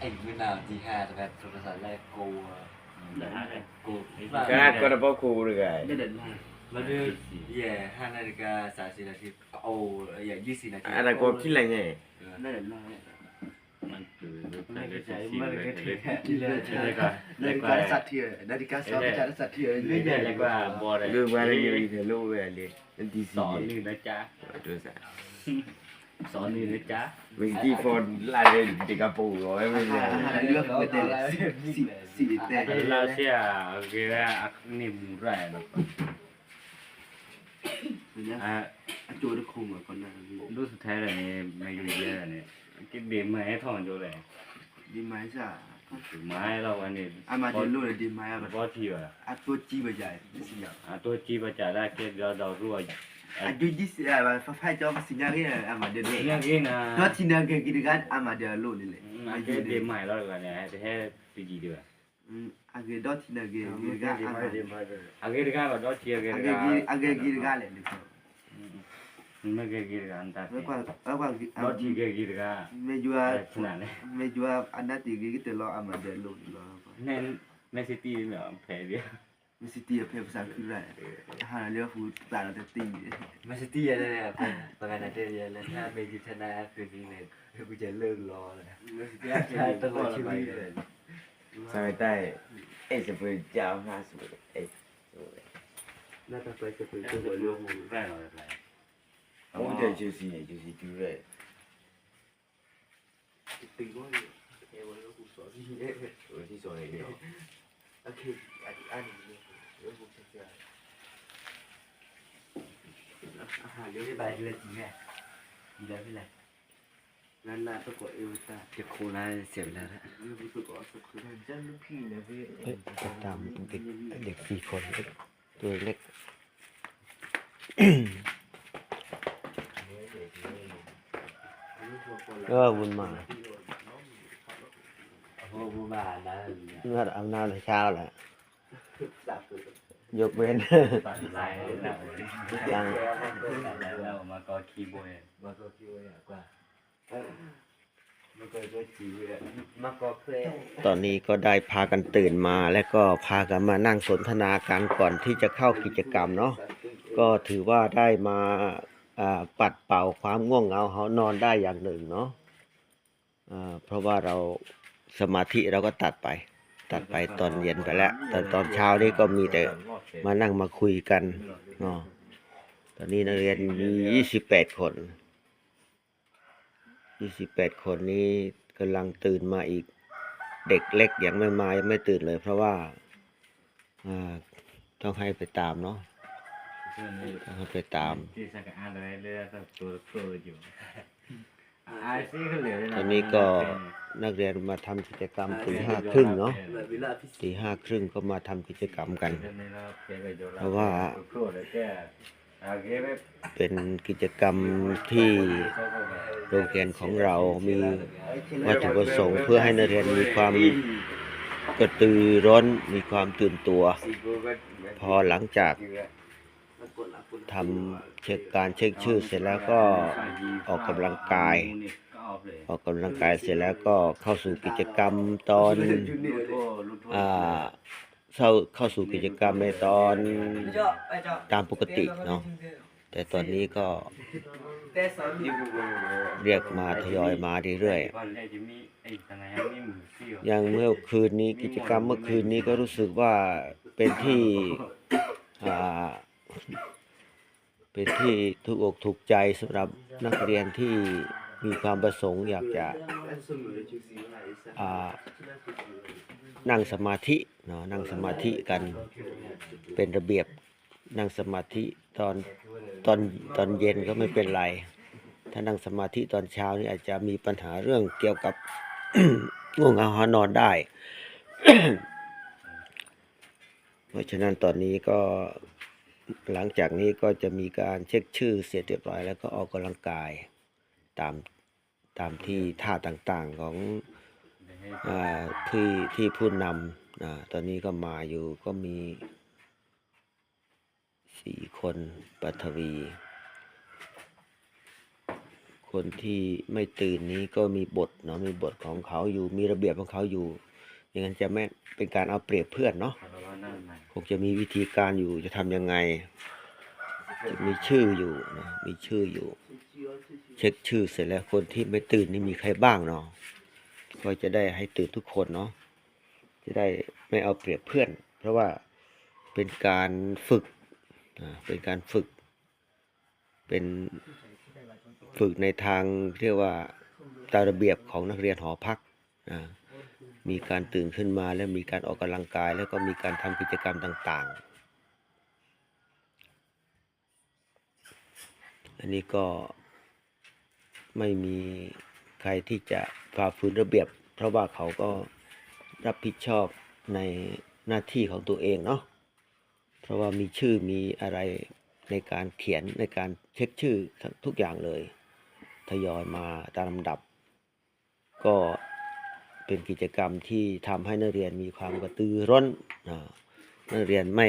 anh bên nào thì hà thì phải thuộc là lại cô cô ก็น่าก็ระบบครูเลยไงได้เด่นมาก mà đưa yeah hai này cái sao xí là thì ô yeah như xí là อันนั้นก็คิดอะไรไงได้เด่นมากมันคือไม่เข้าใจมัมันนก็ก็ถืถืออแค่ที่เลยแล้วก็นาฬิกาสัตว์เทียนาฬิกาสองจานสัตว์เทียไม่ใช่แล้วก็บอได้เรื่องว่าอะไรอยู่เทลูเวลีนั่นที่สสี่อนนี่นะจ๊ะตัว สอนนี่นะจ๊ะวิงที่ฟนลายเลยติกาปูร้อยไม่เลยอะไรเลือกไม่เด่สี่สี่แต่เราเสียเกลืออักนิ่มแรงเนี่ยอะจูด้คงอะก่อนหน้านี้รู้สุดท้ายเลยไม่อยู่เยอะเนี่ยกินดีมให้ทองอยู่เลยดีไหมจ้ะถือไม้เราอันนี้อามาเดลูเลยดีไหมอะบอที่ว่าอะตัวจีบใหญ่ไม่สิอะตัวจีบจะได้แค่เราเรารู้ว่า อะดูยี่สิบอะฟ้าไฟจอมาสิญญาเนี่ยอามาเดลูเนี่ยกินนะตัวที่นั่งกินกันอามาเดลูนี่เลยอะแค่ดีใหม่เรากันเนี่ Man sitter i och peppar såhär kula. Han har levt på planet ett ting. Man sitter i den här planet ett ting. Den här med gitarrerna är för din. Jag vill inte lugna av det. Man sitter i den här planet ett ting. สมัยใต้เอจะไปยาวห้าสิบเอสน่าจะไปจะไปจะไปเรื่องแรกเลยโอ้เดี๋ยวจะสิเนี่ยจะสิดูเลยติดก็เอวันก็กูสอนที่เอวันที่สอนเองเนาะารเยอะ cái bài là gì nè gì đó cái này นั่นน่ะประกวดเอวตา cái cô này xỉu là đó เรื่องประกวดสุดคือเจ้าลูกพี่นะพี่เอ้ยติดตา เด็กเด็กสี่คนเล็กตัวเล็กเออบุญมา ô bố bà là เมื่ออำนาจเช้าแหละยกเว้นตัดลายแล้วยังแล้วมาก็คีย์บอร์ด mà có kêu là qua mà có có chịu vậy mà có khuê ตอนนี้ก็ได้พากันตื่นมาและก็พากันมานั่งสนทนากันก่อนที่จะเข้ากิจกรรมเนาะก็ถือว่าได้มาปัดเป่าความง่วงเหงาเขานอนได้อย่างหนึ่งเนาะเพราะว่าเรา สมาธิเราก็ตัดไป ตัดไปตอนเย็นไปแล้วแต่ตอนเช้านี่ก็มีแต่มานั่งมาคุยกันเนาะตอนนี้นักเรียนมียี่สิบแปดคนยี่สิบแปดคนนี้กำลังตื่นมาอีก เด็กเล็กยังไม่มายังไม่ตื่นเลย เพราะว่าอ่าต้องให้ไปตามเนาะต้องให้ไปตามที่สักอันอะไรเรื่องตัวตัวอยู่อาซีก็เหลือ ตอนนี้ก็นักเรียนมาทำกิจกรรมตีห้าครึ่งเนาะเวลาพิเศษตีห้าครึ่งก็มาทำกิจกรรมกัน เพเพราะว่าเป็นเป็นกิจกรรมที่โรงเรียนของเรามีวัตถุประสงค์เพื่อให้นักเรียนมีความกระตือร้นมีความตื่นตัว พอหลังจาก ทำเช็คการเช็คชื่อเสร็จแล้วก็ออกกำลังกาย ออกกำลังกายเสร็จแล้วก็เข้าสู่กิจกรรมตอนอ่าเข้าเข้าสู่กิจกรรมในตอนตามปกติเนาะแต่ตอนนี้ก็เรียกมาทยอยมาเรื่อยๆอย่างเมื่อคืนนี้กิจกรรมเมื่อคืนนี้ก็รู้สึกว่าเป็นที่อ่า เป็นที่ถูกอกถูกใจสำหรับนักเรียนที่มีความประสงค์อยากจะนั่งสมาธิเนาะนั่งสมาธิกันเป็นระเบียบนั่งสมาธิตอนตอนตอนเย็นก็ไม่เป็นไร ถ้านั่งสมาธิตอนเช้านี่อาจจะมีปัญหาเรื่องเกี่ยวกับง่วงเหงาหานอนได้ เพราะฉะนั้นตอนนี้ก็ หลังจากนี้ก็จะมีการเช็คชื่อเสร็จเรียบร้อยแล้วก็ออกกำลังกายตามตามที่ท่าต่างๆของอาที่ที่ผู้นำอ่าตอนนี้ก็มาอยู่ก็มีสี่คนปัทวี คนที่ไม่ตื่นนี้ก็มีบทเนาะมีบทของเขาอยู่มีระเบียบของเขาอยู่ อย่างนั้นจะไม่เป็นการเอาเปรียบเพื่อนเนาะเพราะว่านั่นมันคงจะมีวิธีการอยู่จะทำยังไง จะมีชื่ออยู่นะมีชื่ออยู่ เช็คชื่อเสร็จแล้วคนที่ไม่ตื่นนี่มีใครบ้างเนาะก็จะได้ให้ตื่นทุกคนเนาะจะได้ไม่เอาเปรียบเพื่อน เพราะว่าเป็นการฝึกอ่าเป็นการฝึก เป็นฝึกในทางเรียกว่าตามระเบียบของนักเรียนหอพักอ่า มีการตื่นขึ้นมาแล้วมีการออกกำลังกาย แล้วก็มีการทำกิจกรรมต่าง ๆ อันนี้ก็ไม่มีใครที่จะฝ่าฝืนระเบียบ เพราะว่าเขาก็รับผิดชอบในหน้าที่ของตัวเองเนาะ เพราะว่ามีชื่อมีอะไรในการเขียนในการเช็คชื่อทุกอย่างเลย ทยอยมาตามลำดับ ก็ เป็นกิจกรรมที่ทำให้นักเรียนมีความกระตือร้นนักเรียนไม่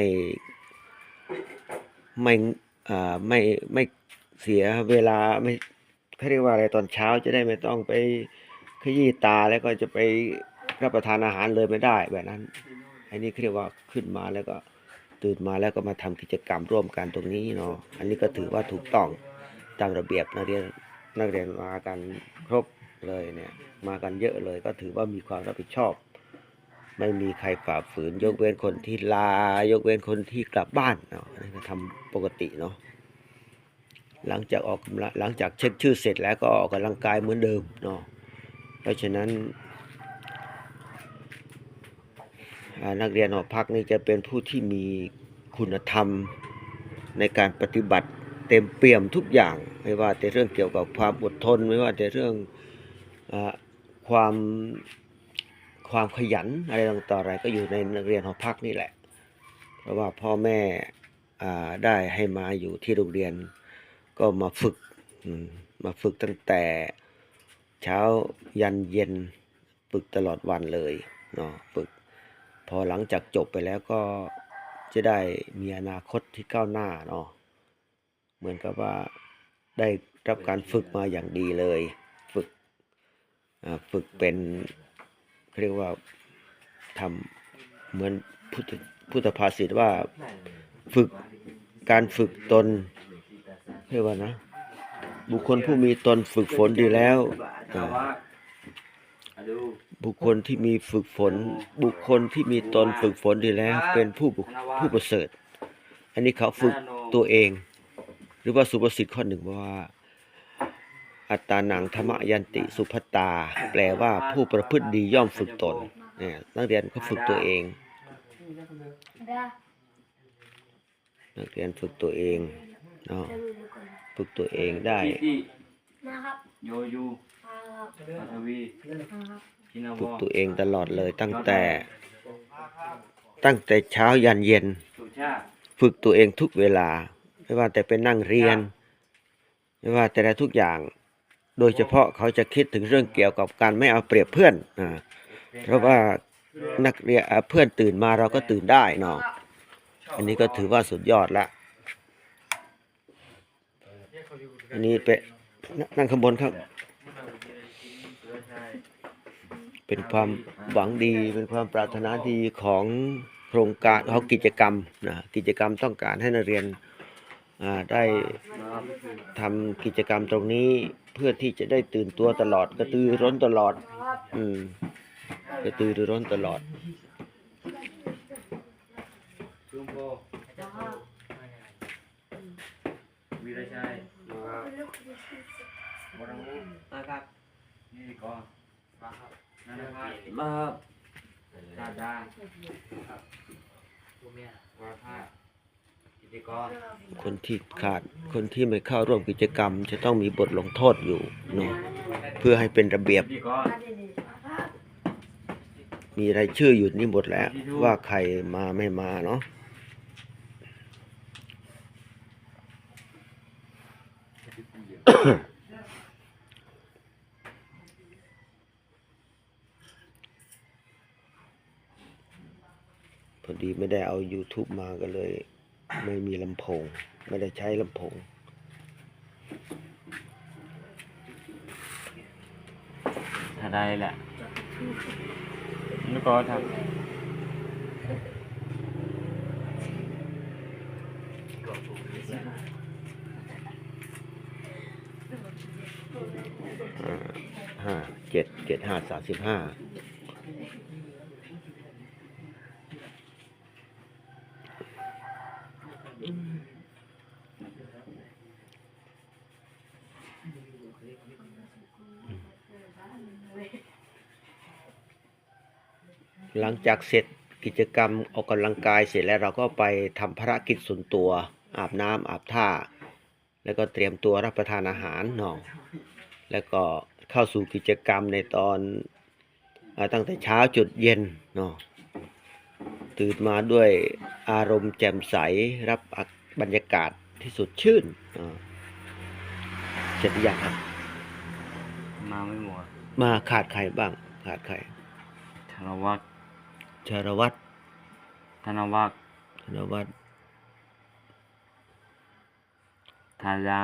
ไม่ไม่ไม่เสียเวลาไม่เขาเรียกว่าอะไรตอนเช้าจะได้ไม่ต้องไปขยี้ตาแล้วก็จะไปรับประทานอาหารเลยไม่ได้แบบนั้น อันนี้เขาเรียกว่าขึ้นมาแล้วก็ตื่นมาแล้วก็มาทำกิจกรรมร่วมกันตรงนี้เนาะอันนี้ก็ถือว่าถูกต้องตามระเบียบนักเรียนนักเรียนมากันครบ เลยเนี่ยมากันเยอะเลยก็ถือว่ามีความรับผิดชอบ ไม่มีใครฝ่าฝืน ยกเว้นคนที่ลา ยกเว้นคนที่กลับบ้านเนาะนี่ก็ทำปกติเนาะหลังจากออกกำลังหลังจากเช็คชื่อเสร็จแล้วก็ออกกำลังกายเหมือนเดิมเนาะเพราะฉะนั้นนักเรียนหอพักนี่จะเป็นผู้ที่มีคุณธรรมในการปฏิบัติเต็มเปี่ยมทุกอย่าง ไม่ว่าแต่เรื่องเกี่ยวกับความอดทน ไม่ว่าแต่เรื่อง ความความขยันอะไรต่างๆอะไรก็อยู่ในนักเรียนหอพักนี่แหละ เพราะว่าพ่อแม่ได้ให้มาอยู่ที่โรงเรียน ก็มาฝึกมาฝึกตั้งแต่เช้ายันเย็นฝึกตลอดวันเลยเนาะฝึก พอหลังจากจบไปแล้วก็จะได้มีอนาคตที่ก้าวหน้าเนาะเหมือนกับว่าได้รับการฝึกมาอย่างดีเลย ฝึกเป็นเรียกว่าทำเหมือนพุทธพุทธภาษิตว่าฝึกการฝึกตนเรียกว่านะ บุคคลผู้มีตนฝึกฝนดีแล้วบุคคลที่มีฝึกฝน บุคคลที่มีตนฝึกฝนดีแล้ว เป็นผู้บุคผู้ประเสริฐ อันนี้เขาฝึกตัวเอง หรือว่าสุภาษิตข้อหนึ่งว่า อัตตานังธรรมยันติสุภัตตา แปลว่าผู้ประพฤติดีย่อมฝึกตนเนี่ยนักเรียนเขาฝึกตัวเอง นักเรียนฝึกตัวเองเนาะฝึกตัวเองได้พี่พี่นะครับโยยูปัทวีกินาวฝึกอตัวเองตลอดเลยตั้งแต่ ตั้งแต่เช้ายันเย็นสุชาติฝึกตัวเองทุกเวลา ไม่ว่าแต่เป็นนั่งเรียน ไม่ว่าแต่ละทุกอย่าง โดยเฉพาะเขาจะคิดถึงเรื่องเกี่ยวกับการไม่เอาเปรียบเพื่อนอ่าเพราะว่านักเรียนอ่าเพื่อนตื่นมาเราก็ตื่นได้เนาะอันนี้ก็ถือว่าสุดยอดละอันนี้เป็นนั่งข้างบนครับ เป็นความหวังดี เป็นความปรารถนาดีของโครงการของกิจกรรมนะกิจกรรมต้องการให้นักเรียนอ่าได้ทำกิจกรรมตรงนี้ เพื่อที่จะได้ตื่นตัวตลอด กระตือร้นตลอด อืมกระตือรือร้นตลอดชุมโพวีรชัยบรังมุนะครับนี่ก่อนมาครับนันทพัฒน์มาครับดาดาผู้เมียวรภาสกิติกร คนที่ขาดคนที่ไม่เข้าร่วมกิจกรรม จะต้องมีบทลงโทษอยู่เนาะเพื่อให้เป็นระเบียบ มีรายชื่ออยู่นี่หมดแล้ว ว่าใครมาไม่มาเนาะพอดีไม่ได้เอา YouTube มาก็เลย ไม่มีลำโพง ไม่ได้ใช้ลำโพงได้แหละแล้วก็ทห้าเจ็ดเจ็ดห้าสามสิบห้า หลังจากเสร็จกิจกรรมออกกำลังกายเสร็จแล้วเราก็ไปทำภารกิจส่วนตัว อาบน้ำอาบท่า แล้วก็เตรียมตัวรับประทานอาหารเนาะแล้วก็เข้าสู่กิจกรรมในตอนอาตั้งแต่เช้าจุดเย็นเนาะตื่นมาด้วยอารมณ์แจ่มใสรับบรรยากาศที่สดชื่นเนาะเสร็จหรือยังครับำมาไม่หมด มาขาดใครบ้าง ขาดใครธนวัฒน์ชารวัตรธนวัฒน์ธนวัฒน์ทายา